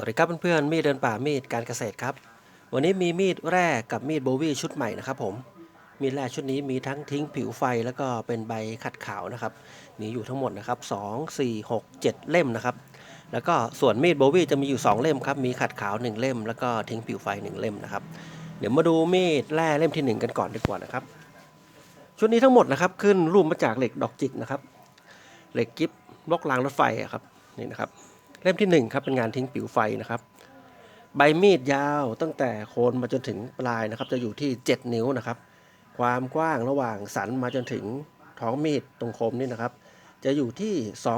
สวัสดีครับเพื่อนๆมีดเดินป่ามีดการเกษตรครับ วันนี้มีมีดแร่กับมีดโบวี่ชุดใหม่นะครับผมมีดแร่ชุดนี้มีทั้งทิ้งผิวไฟแล้วก็เป็นใบขัดขาวนะครับมีอยู่ทั้งหมดนะครับ2 4 6 7 เล่มนะครับ แล้วก็ส่วนมีดโบวี่จะมีอยู่ 2 เล่มครับมีขัดขาว 1 เล่ม แล้วก็ทิ้งผิวไฟ 1 เล่มนะครับ เดี๋ยวมาดูมีดแร่เล่มทีหนึ่1 กันก่อนดีกว่านะครับ ชุดนี้ทั้งหมดนะครับขึ้นรูปมาจากเหล็กดอกจิกนะครับเหล็กกิฟบล็อกรางรถไฟอะครับนี่นะครับ เล่มที่1ครับเป็นงานทิ้งผิวไฟนะครับ ใบมีดยาวตั้งแต่โคนมาจนถึงปลายนะครับ จะอยู่ที่ 7 นิ้วนะครับ ความกว้างระหว่างสันมาจนถึงท้องมีดตรงคมนี่นะครับ จะอยู่ที่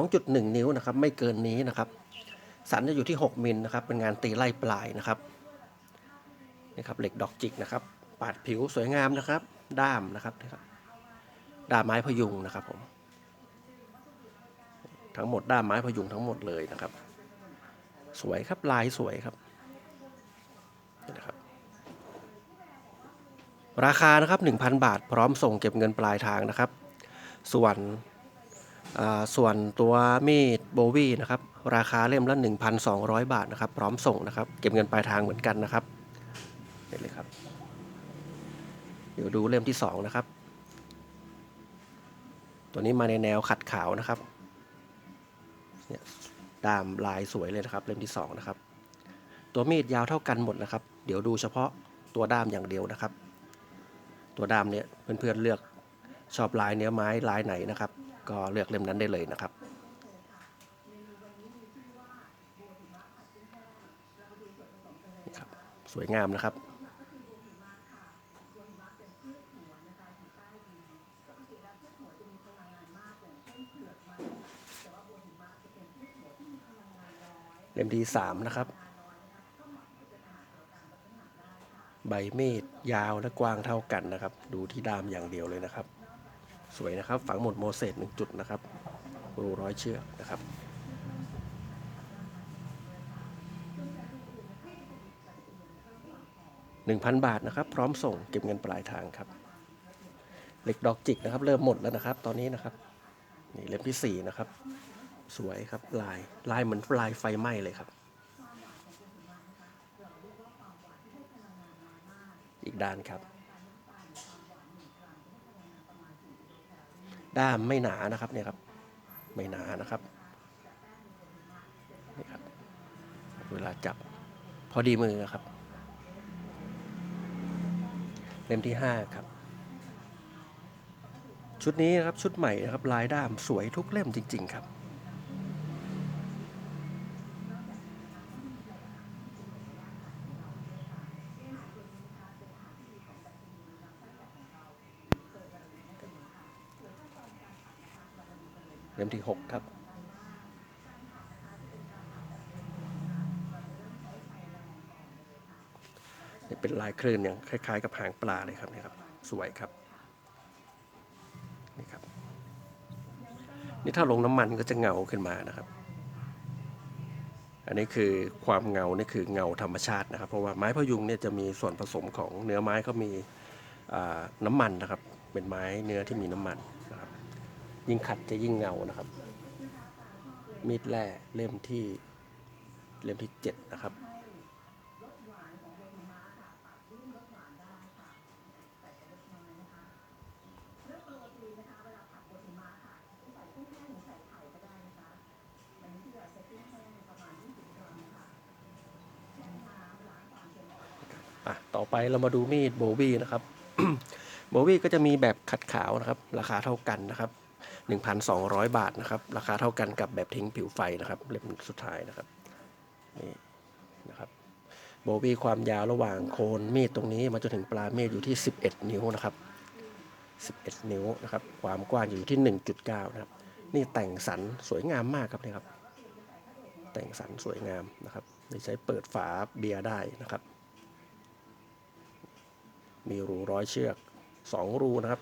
2.1 นิ้วนะครับ ไม่เกินนี้นะครับ สันจะอยู่ที่ 6มิลนะครับ เป็นงานตีไล่ปลายนะครับนี่ครับเหล็กดอกจิกนะครับ ปาดผิวสวยงามนะครับ ด้ามนะครับด้ามไม้พยุงนะครับผมทั้งหมดด้ามไม้พยุงทั้งหมดเลยนะครับ สวยครับลายสวยครับนี่นะครับ ราคานะครับ 1,000 บาท พร้อมส่งเก็บเงินปลายทางนะครับ ส่วนส่วนตัวมีดโบวี่นะครับ ราคาเล่มละ 1,200 บาทนะครับ พร้อมส่งนะครับ เก็บเงินปลายทางเหมือนกันนะครับนี่เลยครับ เดี๋ยวดูเล่มที่ 2 นะครับ ตัวนี้มาในแนวขัดขาวนะครับเนี่ย ดามลายสวยเลยนะครับ เล่มที่ 2 นะครับ ตัวมีดยาวเท่ากันหมดนะครับ เดี๋ยวดูเฉพาะตัวด้ามอย่างเดียวนะครับ ตัวด้ามเนี่ยเพื่อนๆเลือกชอบลายเนื้อไม้ลายไหนนะครับ ก็เลือกเล่มนั้นได้เลยนะครับสวยงามนะครับ เล่มดีสามนะครับ ใบเมีดยาวและกว้างเท่ากันนะครับ ดูที่ดามอย่างเดียวเลยนะครับ สวยนะครับ ฝังหมดโมเสสหนึ่งจุดนะครับรูร้อยเชือกนะครับหนึ่งพันบาทนะครับ พร้อมส่งเก็บเงินปลายทางครับ เหล็กดอกจิกนะครับ เริ่มหมดแล้วนะครับ ตอนนี้นะครับ นี่เล่มที่สี่นะครับ สวยครับลายลายเหมือนลายไฟไหม้เลยครับ อีกด้านครับ ด้ามไม่หนานะครับเนี่ยครับ ไม่หนานะครับนี่ครับ เวลาจับพอดีมือครับ เล่มที่ห้าครับชุดนี้นะครับชุดใหม่นะครับลายด้ามสวยทุกเล่มจริง ๆ ครับ ล่มที่หกครับนี่เป็นลายคลื่นอย่างคล้าย ๆ กับหางปลาเลยครับนี่ครับ สวยครับนี่ครับนี่ถ้าลงน้ำมันก็จะเงาขึ้นมานะครับ อันนี้คือความเงานี่คือเงาธรรมชาตินะครับ เพราะว่าไม้พยุงเนี่ยจะมีส่วนผสมของเนื้อไม้เขามีน้ำมันนะครับ เป็นไม้เนื้อที่มีน้ำมัน ยิ่งขัดจะยิ่งเงานะครับ มีดแร่เล่มที่เล่มที่เจ็ดนะครับอะต่อไปเรามาดูมีดโบวี่นะครับ โบวี่ก็จะมีแบบขัดขาวนะครับ ราคาเท่ากันนะครับ 1,200 บาทนะครับ ราคาเท่ากันกับแบบทิ้งผิวไฟนะครับ เล่มสุดท้ายนะครับนี่นะครับโบวี่ความยาวระหว่างโคนมีดตรงนี้มาจนถึงปลายมีดอยู่ที่ 11 นิ้วนะครับ 11 นิ้วนะครับ ความกว้างอยู่ที่ 1.9 นะครับ นี่แต่งสันสวยงามมากครับนี่ครับ แต่งสันสวยงามนะครับนี่ใช้เปิดฝาเบียร์ได้นะครับ มีรูร้อยเชือกสองรูนะครับ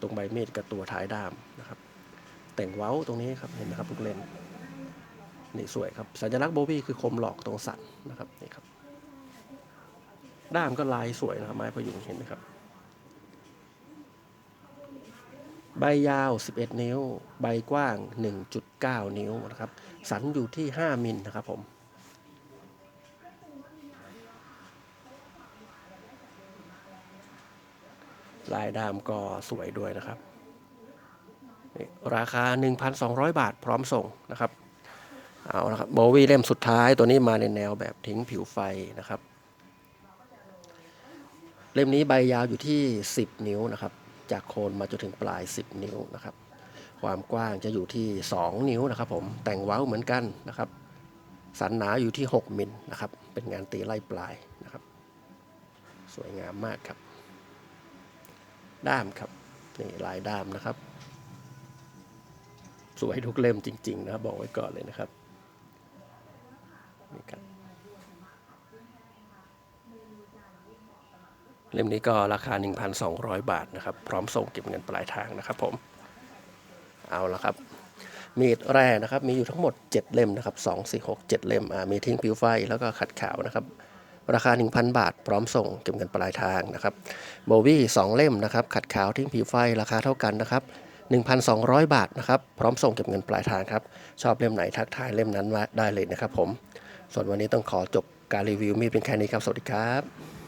ตรงใบมีดกับตัวท้ายด้ามนะครับ แต่งเว้าตรงนี้ครับเห็นไหมครับลูกเล่นนี่สวยครับสัญลักษณ์โบวี่คือคมหลอกตรงสันนะครับนี่ครับ ด้ามก็ลายสวยนะครับไม้พยุงเห็นไหมครับ ใบยาว 11 นิ้ว ใบกว้าง 1.9 นิ้วนะครับ สันอยู่ที่ 5 มิลนะครับผม ลายดามก็สวยด้วยนะครับนี่ราคา 1,200 บาทพร้อมส่งนะครับเอาละครับโบวี่เล่มสุดท้ายตัวนี้มาในแนวแบบทิ้งผิวไฟนะครับ เล่มนี้ใบยาวอยู่ที่ 10 นิ้วนะครับ จากโคนมาจนถึงปลาย 10 นิ้วนะครับ ความกว้างจะอยู่ที่ 2 นิ้วนะครับ ผมแต่งเว้าเหมือนกันนะครับ สันหนาอยู่ที่ 6 มิลนะครับ เป็นงานตีไล่ปลายนะครับ สวยงามมากครับ ด้ามครับนี่ลายด้ามนะครับ สวยทุกเล่มจริง ๆ นะครับบอกไว้ก่อนเลยนะครับนี่ครับเล่มนี้ก็ราคา 1,200 บาทนะครับ พร้อมส่งเก็บเงินปลายทางนะครับผม เอาละครับ มีดแร่นะครับ มีอยู่ทั้งหมด 7 เล่มนะครับ 2 4 6 7 เล่มอ่ามีทิ้งผิวไฟแล้วก็ขัดขาวนะครับ ราคา 1,000 บาท พร้อมส่งเก็บเงินปลายทางนะครับโบวี่2เล่มนะครับขัดขาวทิ้งผิวไฟราคาเท่ากันนะครับ1,200 บาทนะครับพร้อมส่งเก็บเงินปลายทางครับชอบเล่มไหนทักทายเล่มนั้นมาได้เลยนะครับผมส่วนวันนี้ต้องขอจบการรีวิวมีเป็นแค่นี้ครับ สวัสดีครับ